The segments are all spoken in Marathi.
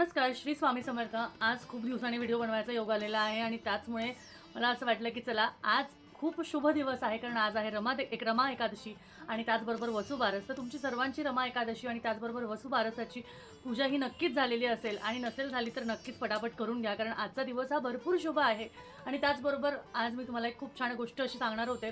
नमस्कार श्री स्वामी समर्थ. आज खूप दिवसांनी व्हिडिओ बनवायचा योग आलेला आहे आणि त्याचमुळे मला असं वाटलं की चला आज खूप शुभ दिवस आहे कारण आज आहे रमा एक रमा एकादशी आणि त्याचबरोबर वसुबारस. तर तुमची सर्वांची रमा एकादशी आणि त्याचबरोबर वसुबारसाची पूजा ही नक्कीच झालेली असेल आणि नसेल झाली तर नक्कीच पटापट करून घ्या कारण आजचा दिवस हा भरपूर शुभ आहे. आणि त्याचबरोबर आज मी तुम्हाला एक खूप छान गोष्ट अशी सांगणार होते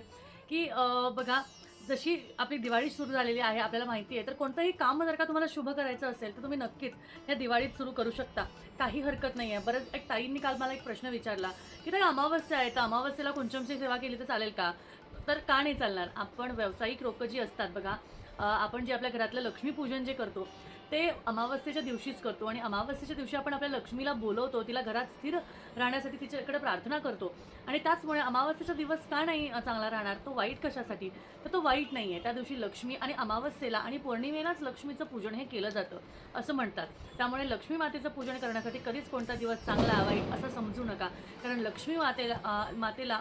की बघा जशी आपली दिवाळी सुरू झालेली आहे आपल्याला माहिती आहे तर कोणतंही काम जर का तुम्हाला शुभ करायचं असेल तर तुम्ही नक्कीच या दिवाळीत सुरू करू शकता. काही हरकत नाही आहे बरंच एक ताईंनी काल मला एक प्रश्न विचारला की ताई अमावस्या आहे तर अमावस्येला कुंचमची सेवा केली तर चालेल का? तर का नाही चालणार? आपण व्यावसायिक लोकं जी असतात बघा आपण जे आपल्या घरातलं लक्ष्मीपूजन जे करतो ते अमावस्येच्या दिवशीच करतो आणि अमावस्येच्या दिवशी आपण आपल्या लक्ष्मीला बोलवतो तिला घरात स्थिर राहण्यासाठी तिच्याकडे प्रार्थना करतो. आणि त्याचमुळे अमावस्येचा दिवस का नाही चांगला राहणार? तो वाईट कशासाठी? तर तो वाईट नाही आहे त्या दिवशी लक्ष्मी आणि अमावस्येला आणि पौर्णिमेलाच लक्ष्मीचं पूजन हे केलं जातं असं म्हणतात. त्यामुळे लक्ष्मी मातेचं पूजन करण्यासाठी कधीच कोणता दिवस चांगला वाईट असं समजू नका. कारण लक्ष्मी मातेला मातेला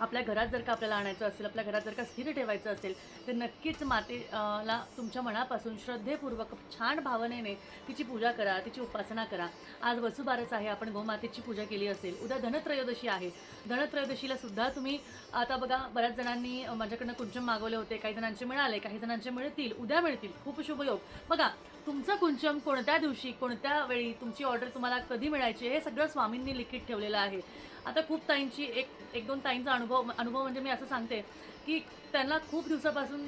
आपल्या घरात जर का आपल्याला आणायचं असेल आपल्या घरात जर का स्थिर ठेवायचं असेल तर नक्कीच मातेला तुमच्या मनापासून श्रद्धेपूर्वक छान भावनेने तिची पूजा करा तिची उपासना करा. आज वसुबारस आहे आपण गोमातेची पूजा केली असेल. उद्या धनत्रयोदशी आहे. धनत्रयोदशीला सुद्धा तुम्ही आता बघा बऱ्याच जणांनी माझ्याकडनं कुंचम मागवले होते काही जणांचे मिळाले काही जणांचे मिळतील उद्या मिळतील. खूप शुभ योग. बघा तुमचं कुंचम कोणत्या दिवशी कोणत्या वेळी तुमची ऑर्डर तुम्हाला कधी मिळायची हे सगळं स्वामींनी लिखित ठेवलेलं आहे. आता खूप ताईंची एक एक दोन ताईंचा अनुभव अनुभव म्हणजे मी असं सांगते की त्यांना खूप दिवसापासून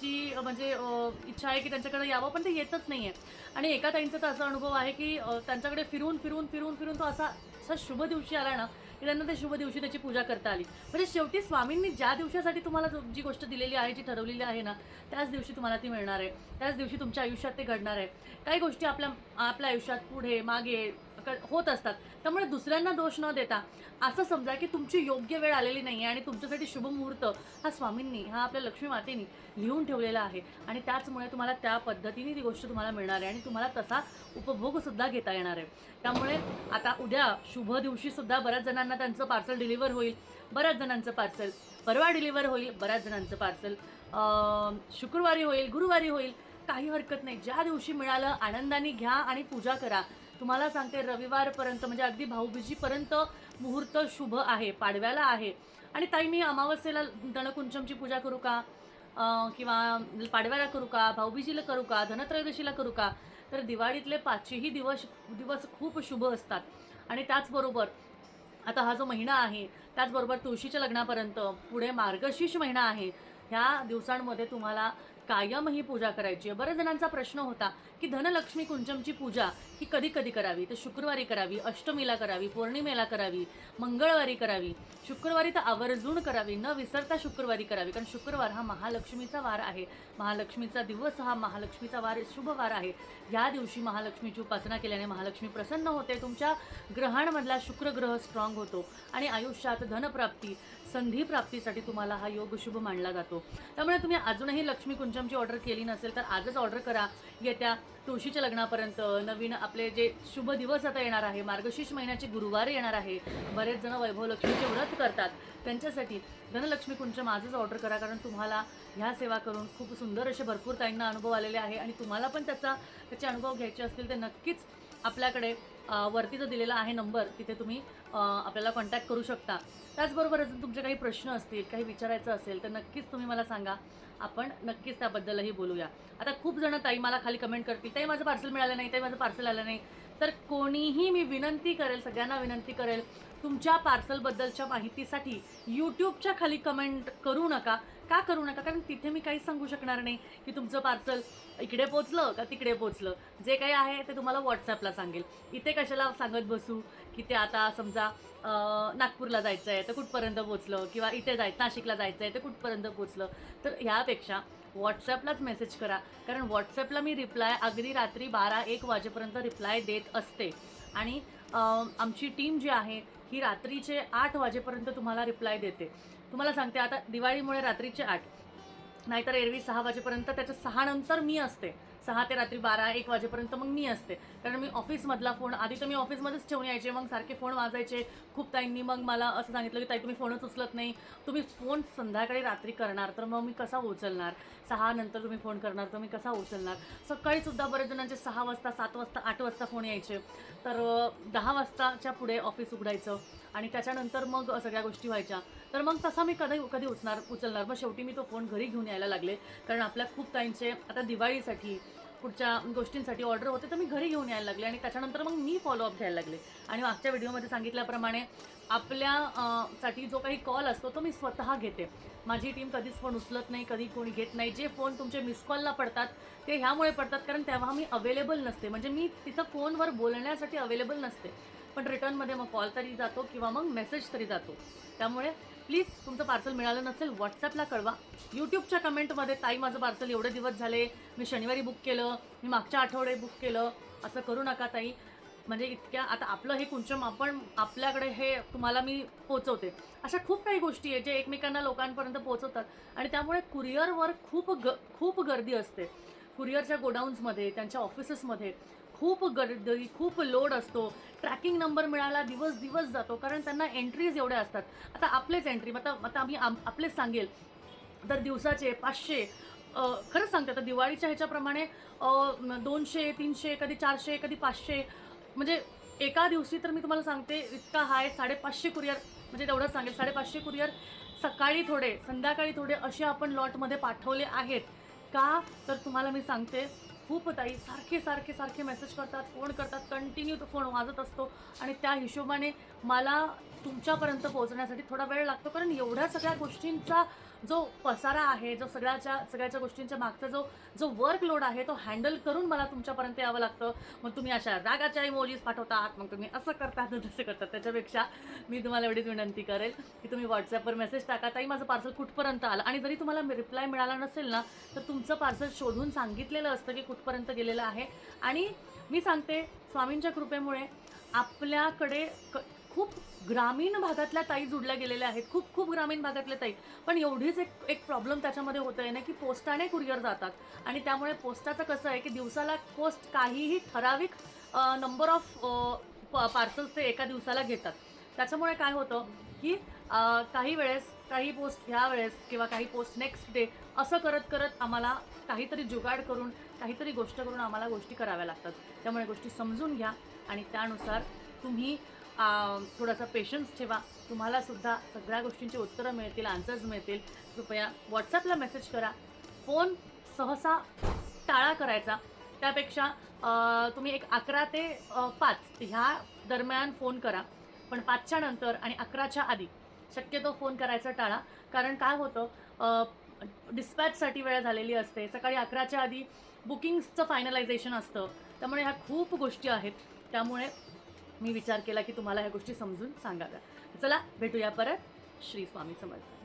ची म्हणजे इच्छा आहे की त्यांच्याकडे यावं पण ते येतच नाही आहे आणि एका ताईंचा तर असा अनुभव आहे की त्यांच्याकडे फिरून फिरून फिरून फिरून तो असा असा शुभ दिवशी आला ना की त्यांना त्या शुभ दिवशी त्याची पूजा करता आली. म्हणजे शेवटी स्वामींनी ज्या दिवसासाठी तुम्हाला जी गोष्ट दिलेली आहे जी ठरवलेली आहे ना त्याच दिवशी तुम्हाला ती मिळणार आहे. त्याच दिवशी तुमच्या आयुष्यात ते घडणार आहे. काही गोष्टी आपल्या आपल्या आयुष्यात पुढे मागे होत असतात. त्यामुळे दुसऱ्यांना दोष न देता असं समजा की तुमची योग्य वेळ आलेली नाही आहे आणि तुमच्यासाठी शुभ मुहूर्त हा स्वामींनी हा आपल्या लक्ष्मी मातेनी लिहून ठेवलेला आहे. आणि त्याचमुळे तुम्हाला त्या पद्धतीने ती गोष्ट तुम्हाला मिळणार आहे आणि तुम्हाला तसा उपभोगसुद्धा घेता येणार आहे. त्यामुळे आता उद्या शुभ दिवशीसुद्धा बऱ्याच जणांना त्यांचं पार्सल डिलिव्हर होईल बऱ्याच जणांचं पार्सल परवा डिलिव्हर होईल बऱ्याच जणांचं पार्सल शुक्रवारी होईल गुरुवारी होईल काही हरकत नाही. ज्या दिवशी मिळालं आनंदाने घ्या आणि पूजा करा. तुम्हाला सांगते रविवारपर्यंत म्हणजे अगदी भाऊबीजीपर्यंत मुहूर्त शुभ आहे पाडव्याला आहे. आणि ताई मी अमावस्येला दणकुंचमची पूजा करू का? किंवा पाडव्याला करू का? भाऊबीजीला करू का? धनत्रयोदशीला करू का? तर दिवाळीतले पाचही दिवस दिवस खूप शुभ असतात. आणि त्याचबरोबर आता हा जो महिना आहे त्याचबरोबर तुळशीच्या लग्नापर्यंत पुढे मार्गशीर्ष महिना आहे ह्या दिवसांमध्ये तुम्हाला कायम ही पूजा करायची आहे. बऱ्याच जणांचा प्रश्न होता की धनलक्ष्मी कुंचमची पूजा ही कधी कधी करावी? तर शुक्रवारी करावी अष्टमीला करावी पौर्णिमेला करावी मंगळवारी करावी. शुक्रवारी तर आवर्जून करावी न विसरता शुक्रवारी करावी. कारण शुक्रवार हा महालक्ष्मीचा वार आहे. महालक्ष्मीचा दिवस हा महालक्ष्मीचा वार शुभ वार आहे. या दिवशी महालक्ष्मीची उपासना केल्याने महालक्ष्मी प्रसन्न होते. तुमच्या ग्रहांमधला शुक्रग्रह स्ट्रॉंग होतो. आणि आयुष्यात धनप्राप्ती संधी प्राप्तीसाठी तुम्हाला हा योग शुभ मानला जातो. त्यामुळे तुम्ही अजूनही लक्ष्मी कुंचमची ऑर्डर केली नसेल तर आजच ऑर्डर करा. येत्या तुळशीच्या लग्नापर्यंत नवीन आपले जे शुभ दिवस आता येणार आहे मार्गशीर्ष महिन्याचे गुरुवार येणार आहे बरेच जण वैभव लक्ष्मीचे व्रत करतात. त्यांच्यासाठी धनलक्ष्मी कुंचम आजच ऑर्डर करा कारण तुम्हाला ह्या सेवा करून खूप सुंदर असे भरपूर ताईंना अनुभव आलेले आहे आणि तुम्हाला पण त्याचा त्याचे अनुभव घ्यायचे असतील तर नक्कीच आपल्याकडे वरती जो दिलेला आहे नंबर तिथे तुम्ही आपल्याला कॉन्टॅक्ट करू शकता. त्याचबरोबर अजून तुमचे काही प्रश्न असतील काही विचारायचं असेल तर नक्कीच तुम्ही मला सांगा. आपण नक्कीच त्याबद्दलही बोलूया. आता खूप जण ताई मला खाली कमेंट करतील. ताई माझं पार्सल मिळालं नाही ताई माझं पार्सल आलं नाही. तर कोणीही मी विनंती करेल सगळ्यांना विनंती करेल तुमच्या पार्सलबद्दलच्या माहितीसाठी यूट्यूबच्या खाली कमेंट करू नका. का करू नका? कारण तिथे मी काहीच सांगू शकणार नाही की तुमचं पार्सल इकडे पोचलं का तिकडे पोचलं. जे काही आहे ते तुम्हाला व्हॉट्सॲपला सांगेल. इथे कशाला सांगत बसू की ते आता समजा नागपूरला जायचं आहे तर कुठपर्यंत पोचलं? किंवा इथे जाय नाशिकला जायचं आहे तर कुठपर्यंत पोचलं? तर ह्यापेक्षा व्हॉट्सॲपलाच मेसेज करा. कारण व्हॉट्सॲपला मी रिप्लाय अगदी रात्री बारा एक वाजेपर्यंत रिप्लाय देत असते. आणि आमची टीम जी आहे ही रात्रीचे आठ वाजेपर्यंत तुम्हाला रिप्लाय देते. तुम्हाला सांगते आता दिवाळीमुळे रात्रीचे आठ. नाहीतर एरवी सहा वाजेपर्यंत त्याच्या सहानंतर मी असते. सहा ते रात्री बारा एक वाजेपर्यंत मग मी असते. कारण मी ऑफिसमधला फोन आधी तर मी ऑफिसमध्येच ठेवून यायचे मग सारखे फोन वाजायचे. खूप ताईंनी मग मला असं सांगितलं की ताई तुम्ही फोनच उचलत नाही. तुम्ही फोन संध्याकाळी रात्री करणार तर मग मी कसा उचलणार? सहा नंतर तुम्ही फोन करणार तर मी कसा उचलणार? सकाळीसुद्धा बरेच जणांचे सहा वाजता सात वाजता आठ वाजता फोन यायचे. तर दहा वाजताच्या पुढे ऑफिस उघडायचं आणि त्याच्यानंतर मग सगळ्या गोष्टी व्हायच्या. तर मग तसा मी कधी कधी उचणार उचलणार. मग शेवटी मी तो फोन घरी घेऊन यायला लागले. कारण आपल्या खूप ताईंचे आता दिवाळीसाठी पुढच्या गोष्टींसाठी ऑर्डर होते तर मी घरी घेऊन यायला लागले आणि त्याच्यानंतर मग मी फॉलोअप घ्यायला लागले. आणि मागच्या व्हिडिओमध्ये सांगितल्याप्रमाणे आपल्या साठी जो काही कॉल असतो तो मी स्वतः घेते. माझी टीम कधीच फोन उचलत नाही कधी कोणी घेत नाही. जे फोन तुमचे मिस कॉलला पडतात ते ह्यामुळे पडतात कारण तेव्हा मी अवेलेबल नसते. म्हणजे मी तिथं फोनवर बोलण्यासाठी अवेलेबल नसते. पण रिटर्नमध्ये मग कॉल तरी जातो किंवा मग मेसेज तरी जातो. त्यामुळे प्लीज तुमचं पार्सल मिळालं नसेल व्हॉट्सॲपला कळवा. यूट्यूबच्या कमेंटमध्ये ताई माझं पार्सल एवढे दिवस झाले मी शनिवारी बुक केलं मी मागच्या आठवडे बुक केलं असं करू नका ताई. म्हणजे इतक्या आता आपलं हे कुंचम आपण आपल्याकडे हे तुम्हाला मी पोचवते. अशा खूप काही गोष्टी आहेत जे एकमेकांना लोकांपर्यंत पोचवतात. आणि त्यामुळे कुरिअरवर खूप ग खूप गर्दी असते. कुरिअरच्या गोडाऊन्समध्ये त्यांच्या ऑफिसेसमध्ये खूप गर्दी खूप लोड असतो. ट्रॅकिंग नंबर मिळाला दिवस दिवस जातो कारण त्यांना एंट्रीज एवढ्या असतात. आता आपलेच एंट्री आता आता आम्ही आम- आपलेच सांगेल. तर दिवसाचे पाचशे खरंच सांगते आता दिवाळीच्या ह्याच्याप्रमाणे दोनशे तीनशे कधी चारशे कधी पाचशे. म्हणजे एका दिवशी तर मी तुम्हाला सांगते इतका हाय साडेपाचशे कुरिअर म्हणजे तेवढंच सांगेल साडेपाचशे कुरिअर सकाळी थोडे संध्याकाळी थोडे असे आपण लॉटमध्ये पाठवले आहेत. का? तर तुम्हाला मी सांगते खूप ताई सारखे सारखे सारखे मेसेज करतात फोन करतात कंटिन्यू तो फोन वाजत असतो. आणि त्या हिशोबाने मला तुमच्यापर्यंत पोहोचण्यासाठी थोडा वेळ लागतो. कारण एवढ्या सगळ्या गोष्टींचा जो पसारा आहे जो सगळ्याच्या सगळ्याच्या गोष्टींच्या मागचा जो जो वर्कलोड आहे तो हँडल करून मला तुमच्यापर्यंत यावं लागतं. मग तुम्ही अशा रागाच्या इमोजीज पाठवतात मग तुम्ही असं करतात तसं करतात. त्याच्यापेक्षा मी तुम्हाला एवढीच विनंती करेल की तुम्ही व्हॉट्सॲपवर मेसेज टाका. ताई माझं पार्सल कुठपर्यंत आलं? आणि जरी तुम्हाला रिप्लाय मिळाला नसेल ना तर तुमचं पार्सल शोधून सांगितलेलं असतं की कुठपर्यंत गेलेलं आहे. आणि मी सांगते स्वामींच्या कृपेमुळे आपल्याकडे क खूप ग्रामीण भागातल्या ताई जुडल्या गेलेल्या आहेत. खूप खूप ग्रामीण भागातल्या ताई. पण एवढीच एक एक प्रॉब्लेम त्याच्यामध्ये होत आहे ना की पोस्टाने कुरिअर जातात. आणि त्यामुळे पोस्टाचं कसं आहे की दिवसाला पोस्ट काहीही ठराविक नंबर ऑफ पार्सल्स ते एका दिवसाला घेतात. त्याच्यामुळे काय होतं की काही वेळेस काही पोस्ट ह्या वेळेस किंवा काही पोस्ट नेक्स्ट डे असं करत करत आम्हाला काहीतरी जुगाड करून काहीतरी गोष्ट करून आम्हाला गोष्टी कराव्या लागतात. त्यामुळे गोष्टी समजून घ्या आणि त्यानुसार तुम्ही थोडासा पेशन्स ठेवा. तुम्हालासुद्धा सगळ्या गोष्टींची उत्तरं मिळतील आन्सर्स मिळतील. कृपया व्हॉट्सअपला मेसेज करा. फोन सहसा टाळा करायचा. त्यापेक्षा तुम्ही एक अकरा ते पाच ह्या दरम्यान फोन करा. पण पाचच्या नंतर आणि अकराच्या आधी शक्यतो फोन करायचा टाळा. कारण काय होतं डिस्पॅचसाठी वेळ झालेली असते. सकाळी अकराच्या आधी बुकिंग्सचं फायनलायझेशन असतं. त्यामुळे ह्या खूप गोष्टी आहेत. त्यामुळे मी विचार केला की तुम्हाला ह्या गोष्टी समजून सांगाव्या. चला भेटूया परत. श्री स्वामी समर्थ.